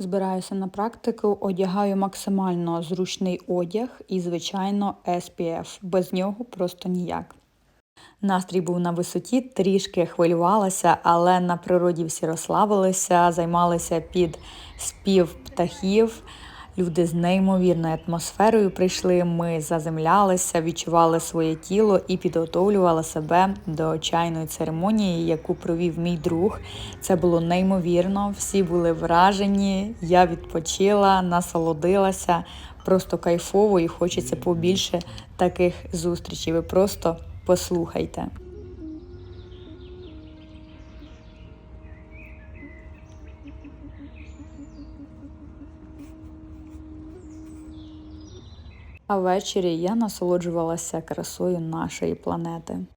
Збираюся на практику, одягаю максимально зручний одяг і, звичайно, SPF. Без нього просто ніяк. Настрій був на висоті, трішки хвилювалася, але на природі всі розслабилися, займалися під спів птахів. Люди з неймовірною атмосферою прийшли. Ми заземлялися, відчували своє тіло і підготовлювали себе до чайної церемонії, яку провів мій друг. Це було неймовірно. Всі були вражені. Я відпочила, насолодилася. Просто кайфово і хочеться побільше таких зустрічей. Ви просто послухайте. А ввечері я насолоджувалася красою нашої планети.